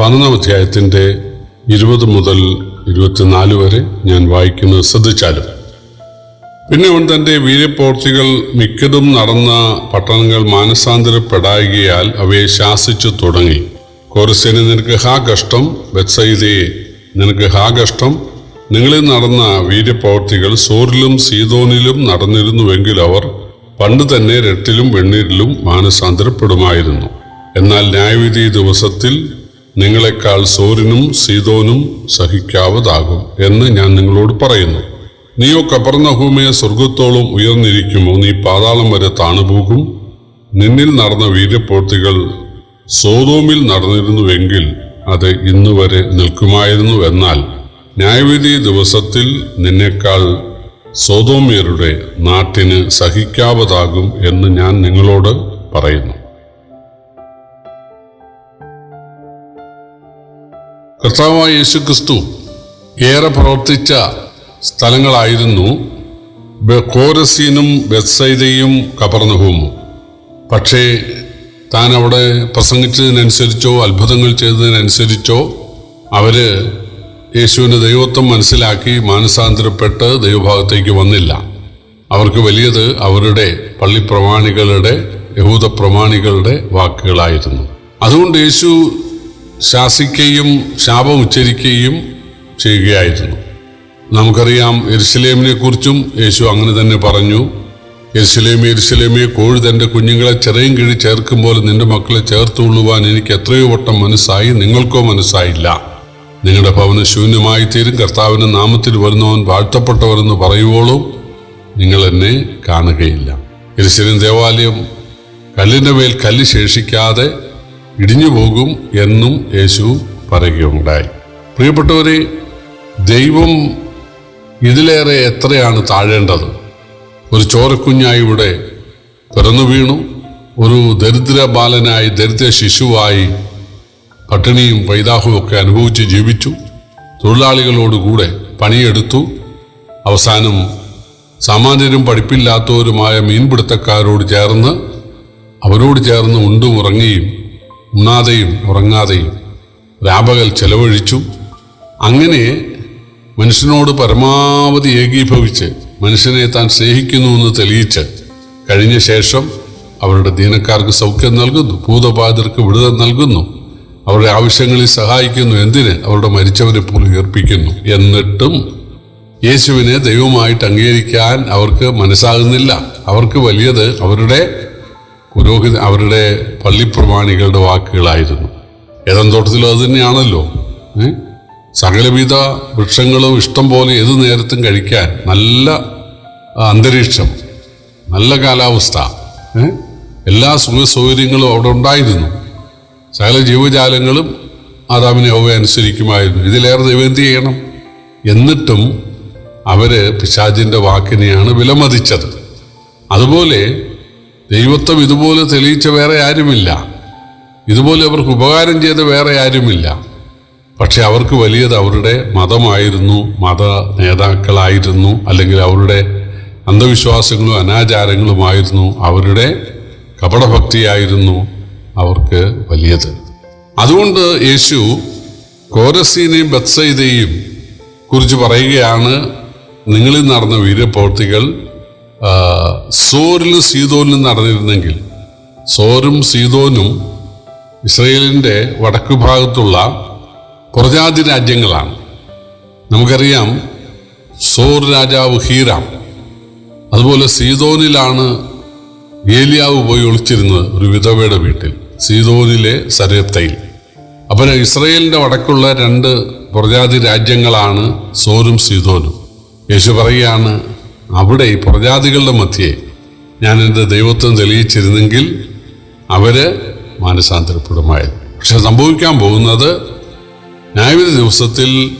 പതിനൊന്നാം അധ്യായത്തിന്റെ ഇരുപത് മുതൽ ഇരുപത്തിനാല് വരെ ഞാൻ വായിക്കുന്നത് ശ്രദ്ധിച്ചാലും. പിന്നെ അവൻ തന്റെ വീര്യപ്രവർത്തികൾ മിക്കതും നടന്ന പട്ടണങ്ങൾ മാനസാന്തരപ്പെടായികയാൽ അവയെ ശാസിച്ചു തുടങ്ങി. കോരസേന നിനക്ക് ഹാ കഷ്ടം? ബത്സൈദയെ നിനക്ക് ഹാ കഷ്ടം? നിങ്ങളിൽ നടന്ന വീര്യപ്രവർത്തികൾ സോറിലും സീതോനിലും നടന്നിരുന്നുവെങ്കിൽ അവർ പണ്ട് തന്നെ രട്ടിലും വെണ്ണീരിലും മാനസാന്തരപ്പെടുമായിരുന്നു. എന്നാൽ ന്യായവിധി ദിവസത്തിൽ നിങ്ങളെക്കാൾ സോറിനും സീതോനും സഹിക്കാവതാകും എന്ന് ഞാൻ നിങ്ങളോട് പറയുന്നു. നീയോ കപർണഭൂമിയെ സ്വർഗത്തോളം ഉയർന്നിരിക്കുമോ? നീ പാതാളം വരെ താണുപോകും. നിന്നിൽ നടന്ന വീര്യപ്രവൃത്തികൾ സോതോമിൽ നടന്നിരുന്നുവെങ്കിൽ അത് ഇന്നു വരെ നിൽക്കുമായിരുന്നു എന്നാൽ ന്യായവിധി ദിവസത്തിൽ നിന്നേക്കാൾ സോതോമിയരുടെ നാട്ടിന് സഹിക്കാവതാകും എന്ന് ഞാൻ നിങ്ങളോട് പറയുന്നു. കർത്താവായ യേശുക്രിസ്തു ഏറെ പ്രവർത്തിച്ച സ്ഥലങ്ങളായിരുന്നു കോരസീനും ബെത്സൈദയും കപർന്നഹൂമും പക്ഷേ താൻ അവിടെ പ്രസംഗിച്ചതിനനുസരിച്ചോ അത്ഭുതങ്ങൾ ചെയ്തതിനനുസരിച്ചോ അവർ യേശുവിന്റെ ദൈവത്വം മനസ്സിലാക്കി മാനസാന്തരപ്പെട്ട് ദൈവഭാഗത്തേക്ക് വന്നില്ല. അവർക്ക് വലിയത് അവരുടെ പള്ളിപ്രമാണികളുടെ യഹൂദ പ്രമാണികളുടെ വാക്കുകളായിരുന്നു. അതുകൊണ്ട് യേശു ശാസിക്കുകയും ശാപം ഉച്ചരിക്കുകയും ചെയ്യുകയായിരുന്നു. നമുക്കറിയാം എരുസലേമിനെ കുറിച്ചും യേശു അങ്ങനെ തന്നെ പറഞ്ഞു. എരുസലേമി എരുസലേമിയെ കോഴി തന്റെ കുഞ്ഞുങ്ങളെ ചെറിയും കിഴി ചേർക്കും പോലെ നിന്റെ മക്കളെ ചേർത്തുകൊള്ളുവാൻ എനിക്ക് എത്രയോ വട്ടം മനസ്സായി നിങ്ങൾക്കോ മനസ്സായില്ല. നിങ്ങളുടെ ഭവനം ശൂന്യമായി തീരും കർത്താവിന്റെ നാമത്തിൽ വരുന്നവൻ വാഴ്ത്തപ്പെട്ടവരെന്ന് പറയുവോളും നിങ്ങൾ എന്നെ കാണുകയില്ല. എരുസലേം ദേവാലയം കല്ലിന്റെ മേൽ കല്ല് ശേഷിക്കാതെ ഇടിഞ്ഞു പോകും എന്നും യേശു പറയുകയുണ്ടായി. പ്രിയപ്പെട്ടവരെ ദൈവം ഇതിലേറെ എത്രയാണ് താഴേണ്ടത്? ഒരു ചോരക്കുഞ്ഞായി ഇവിടെ പിറന്നു വീണു. ഒരു ദരിദ്ര ബാലനായി ദരിദ്ര ശിശുവായി പട്ടിണിയും പൈതാഹവും ഒക്കെ അനുഭവിച്ച് ജീവിച്ചു. തൊഴിലാളികളോടുകൂടെ പണിയെടുത്തു. അവസാനം സാമാന്യരും പഠിപ്പില്ലാത്തവരുമായ മീൻപിടുത്തക്കാരോട് ചേർന്ന് അവരോട് ചേർന്ന് ഉണ്ടും ഉറങ്ങിയും ഉണ്ണാതെയും ഉറങ്ങാതെയും രാപകൽ ചെലവഴിച്ചു. അങ്ങനെ മനുഷ്യനോട് പരമാവധി ഏകീഭവിച്ച് മനുഷ്യനെ താൻ സ്നേഹിക്കുന്നുവെന്ന് തെളിയിച്ച് കഴിഞ്ഞ ശേഷം അവരുടെ ദീനക്കാർക്ക് സൗഖ്യം നൽകുന്നു ഭൂതബാധിതർക്ക് വിടുതൽ നൽകുന്നു അവരുടെ ആവശ്യങ്ങളിൽ സഹായിക്കുന്നു എന്തിന്? അവരുടെ മരിച്ചവരെ പോലും എന്നിട്ടും യേശുവിനെ ദൈവമായിട്ട് അംഗീകരിക്കാൻ അവർക്ക് മനസ്സാകുന്നില്ല. അവർക്ക് വലിയത് അവരുടെ പുരോഹിത അവരുടെ പള്ളിപ്രമാണികളുടെ വാക്കുകളായിരുന്നു. ഏതന്തോട്ടത്തിലും അത് തന്നെയാണല്ലോ? സകലവിധ വൃക്ഷങ്ങളും ഇഷ്ടം പോലെ ഏത് നേരത്തും കഴിക്കാൻ നല്ല അന്തരീക്ഷം നല്ല കാലാവസ്ഥ. എല്ലാ സുഖ സൗകര്യങ്ങളും അവിടെ ഉണ്ടായിരുന്നു. സകല ജീവജാലങ്ങളും ആദാമിനെ അവ അനുസരിക്കുമായിരുന്നു. ഇതിലേറെ ദൈവം എന്ത് ചെയ്യണം? എന്നിട്ടും അവർ പിശാചിന്റെ വാക്കിനെയാണ് വിലമതിച്ചത്. അതുപോലെ ദൈവത്വം ഇതുപോലെ തെളിയിച്ച വേറെ ആരുമില്ല. ഇതുപോലെ അവർക്ക് ഉപകാരം ചെയ്ത വേറെ ആരുമില്ല. പക്ഷെ അവർക്ക് വലിയത് അവരുടെ മതമായിരുന്നു മത നേതാക്കളായിരുന്നു അല്ലെങ്കിൽ അവരുടെ അന്ധവിശ്വാസങ്ങളും അനാചാരങ്ങളുമായിരുന്നു അവരുടെ കപടഭക്തിയായിരുന്നു അവർക്ക് വലിയത്. അതുകൊണ്ട് യേശു കോരസീനെയും ബത്സൈതയും കുറിച്ച് പറയുകയാണ് നിങ്ങളിൽ നടന്ന വീരപ്രവർത്തികൾ സോറിലും സീതോനിലും നടന്നിരുന്നെങ്കിൽ സോറും സീതോനും ഇസ്രയേലിന്റെ വടക്കു ഭാഗത്തുള്ള പുറജാതി രാജ്യങ്ങളാണ്. നമുക്കറിയാം സോർ രാജാവ് ഹീറാം അതുപോലെ സീതോനിലാണ് ഏലിയാവ് പോയി ഒളിച്ചിരുന്നത് ഒരു വിധവയുടെ വീട്ടിൽ സീതോനിലെ സരത്തയിൽ അപ്പോൾ ഇസ്രയേലിന്റെ വടക്കുള്ള രണ്ട് പ്രജാതി രാജ്യങ്ങളാണ് സോറും സീതോനും യേശു പറയുകയാണ് അവിടെ ഈ പ്രജാതികളുടെ മധ്യേ ഞാൻ എന്റെ ദൈവത്വം തെളിയിച്ചിരുന്നെങ്കിൽ അവർ മാനസാന്തരപ്പെടുമായിരുന്നു. പക്ഷെ സംഭവിക്കാൻ പോകുന്നത് ന്യായവിധി ദിവസത്തിൽ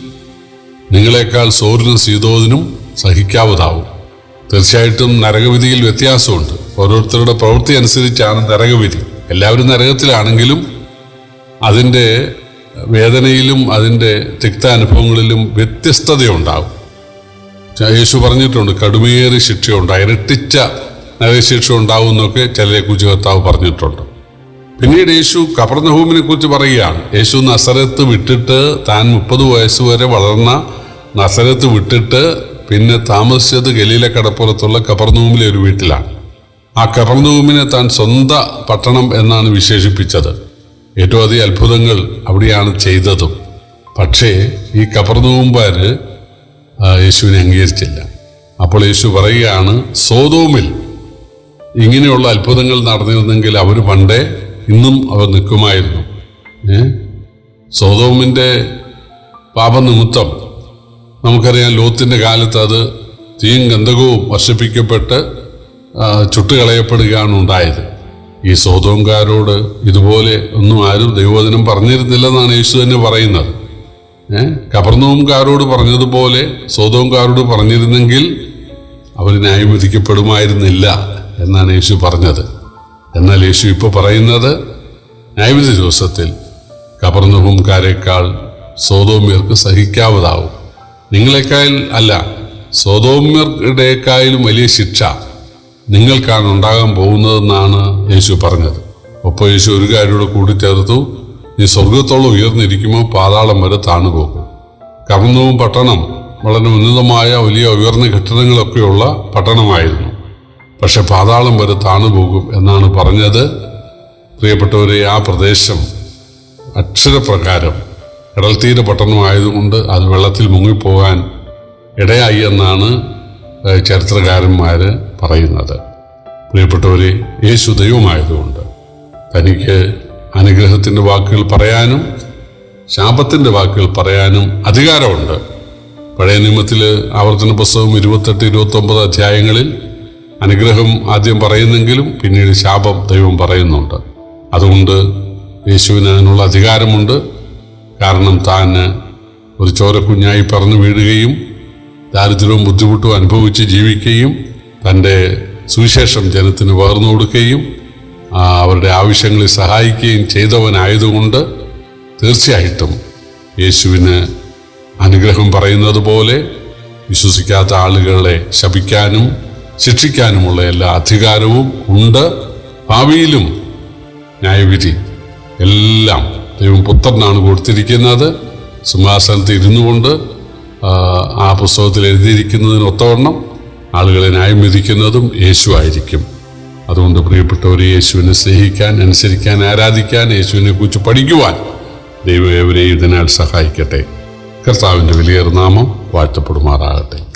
നിങ്ങളെക്കാൾ സോറിനും സീതോദിനും സഹിക്കാവതാവും തീർച്ചയായിട്ടും നരകവിധിയിൽ വ്യത്യാസമുണ്ട്. ഓരോരുത്തരുടെ പ്രവൃത്തി അനുസരിച്ചാണ് നരകവിധി. എല്ലാവരും നരകത്തിലാണെങ്കിലും അതിന്റെ വേദനയിലും അതിന്റെ തിക്ത അനുഭവങ്ങളിലും വ്യത്യസ്തതയുണ്ടാകും യേശു പറഞ്ഞിട്ടുണ്ട് കടുമയേറി ശിക്ഷയുണ്ട് ഇരട്ടിച്ച ശിക്ഷ ഉണ്ടാവും എന്നൊക്കെ ചിലരെക്കുറിച്ച് കർത്താവ് പറഞ്ഞിട്ടുണ്ട്. പിന്നീട് യേശു കപർണഹൂമിനെ കുറിച്ച് പറയുകയാണ് യേശു നസരത്ത് വിട്ടിട്ട് താൻ മുപ്പത് വയസ്സ് വരെ വളർന്ന നസരത്ത് വിട്ടിട്ട് പിന്നെ താമസിച്ചത് ഗലീല കടപ്പുറത്തുള്ള കപർണൂമിലെ ഒരു വീട്ടിലാണ്. ആ കപർണൂമിനെ താൻ സ്വന്ത പട്ടണം എന്നാണ് വിശേഷിപ്പിച്ചത്. ഏറ്റവും അധികം അത്ഭുതങ്ങൾ അവിടെയാണ് ചെയ്തതും. പക്ഷേ ഈ കപർണൂമ്പാര് ആ, യേശുവിനെ അംഗീകരിച്ചില്ല. അപ്പോൾ യേശു പറയുകയാണ് സോതോമിൽ ഇങ്ങനെയുള്ള അത്ഭുതങ്ങൾ നടന്നിരുന്നെങ്കിൽ അവർ പണ്ടേ ഇന്നും അവർ നിൽക്കുമായിരുന്നു. ഏ? സോതോമിന്റെ പാപനിമിത്തം നമുക്കറിയാം ലോത്തിന്റെ കാലത്ത് അത് തീയും ഗന്ധകവും വർഷിപ്പിക്കപ്പെട്ട് ചുട്ടുകളയപ്പെടുകയാണ് ഉണ്ടായത്. ഈ സോതോംകാരോട് ഇതുപോലെ ഒന്നും ആരും ദൈവോദനം പറഞ്ഞിരുന്നില്ലെന്നാണ് യേശു തന്നെ പറയുന്നത്. ഏഹ് കപർന്നോംകാരോട് പറഞ്ഞതുപോലെ സോതോംകാരോട് പറഞ്ഞിരുന്നെങ്കിൽ അവർ ന്യായം വിധിക്കപ്പെടുമായിരുന്നില്ല എന്നാണ് യേശു പറഞ്ഞത്. എന്നാൽ യേശു ഇപ്പോൾ പറയുന്നത് ന്യായവിധി ദിവസത്തിൽ കപർന്നഹുംകാരേക്കാൾ സോതോമ്യർക്ക് സഹിക്കാവതാവും. നിങ്ങളെക്കാൾ അല്ല സോതോമ്യരുടെക്കാളും വലിയ ശിക്ഷ നിങ്ങൾക്കാണ് ഉണ്ടാകാൻ പോകുന്നതെന്നാണ് യേശു പറഞ്ഞത്. ഒപ്പം യേശു ഒരു കാര്യത്തോടെ കൂട്ടിച്ചേർത്തു നീ സ്വർഗത്തോളം ഉയർന്നിരിക്കുമ്പോൾ പാതാളം വരെ താണു പോകും കർണവും പട്ടണം വളരെ ഉന്നതമായ വലിയ ഉയർന്ന കെട്ടിടങ്ങളൊക്കെയുള്ള പട്ടണമായിരുന്നു. പക്ഷെ പാതാളം വരെ താണു പോകും എന്നാണ് പറഞ്ഞത്. പ്രിയപ്പെട്ടവരെ ആ പ്രദേശം അക്ഷരപ്രകാരം കടൽത്തീര പട്ടണമായതുകൊണ്ട് അത് വെള്ളത്തിൽ മുങ്ങിപ്പോകാൻ ഇടയായി എന്നാണ് ചരിത്രകാരന്മാർ പറയുന്നത്. പ്രിയപ്പെട്ടവരെ യേശു ദൈവമായതുകൊണ്ട് തനിക്ക് അനുഗ്രഹത്തിന്റെ വാക്കുകൾ പറയാനും ശാപത്തിന്റെ വാക്കുകൾ പറയാനും അധികാരമുണ്ട്. പഴയ നിയമത്തിൽ ആവർത്തന പുസ്തകം ഇരുപത്തെട്ട് ഇരുപത്തൊമ്പത് അധ്യായങ്ങളിൽ അനുഗ്രഹം ആദ്യം പറയുന്നെങ്കിലും പിന്നീട് ശാപം ദൈവം പറയുന്നുണ്ട്. അതുകൊണ്ട് യേശുവിന് അതിനുള്ള അധികാരമുണ്ട്. കാരണം താൻ ഒരു ചോരക്കുഞ്ഞായി പറന്നു വീഴുകയും ദാരിദ്ര്യവും ബുദ്ധിമുട്ടും അനുഭവിച്ച് ജീവിക്കുകയും തന്റെ സുവിശേഷം ജനത്തിന് പകർന്നു കൊടുക്കുകയും അവരുടെ ആവശ്യങ്ങളിൽ സഹായിക്കുകയും ചെയ്തവനായതുകൊണ്ട് തീർച്ചയായിട്ടും യേശുവിന് അനുഗ്രഹം പറയുന്നത് പോലെ വിശ്വസിക്കാത്ത ആളുകളെ ശപിക്കാനും ശിക്ഷിക്കാനുമുള്ള എല്ലാ അധികാരവും ഉണ്ട്. ഭാവിയിലും ന്യായവിധി എല്ലാം ദൈവം പുത്രനാണ് കൊടുത്തിരിക്കുന്നത്. സിംഹാസനത്തിൽ ഇരുന്നു കൊണ്ട് ആ, പുസ്തകത്തിൽ എഴുതിയിരിക്കുന്നതിന് ഒത്തവണ്ണം ആളുകളെ ന്യായം വിധിക്കുന്നതും യേശു ആയിരിക്കും. അതുകൊണ്ട് പ്രിയപ്പെട്ടവരെ യേശുവിനെ സ്നേഹിക്കാൻ അനുസരിക്കാൻ ആരാധിക്കാൻ യേശുവിനെ കുറിച്ച് പഠിക്കുവാൻ ദൈവം എവരെയും ഇതിനാൽ സഹായിക്കട്ടെ. കർത്താവിന്റെ വലിയൊരു നാമം വാഴ്ത്തപ്പെടുമാറാകട്ടെ.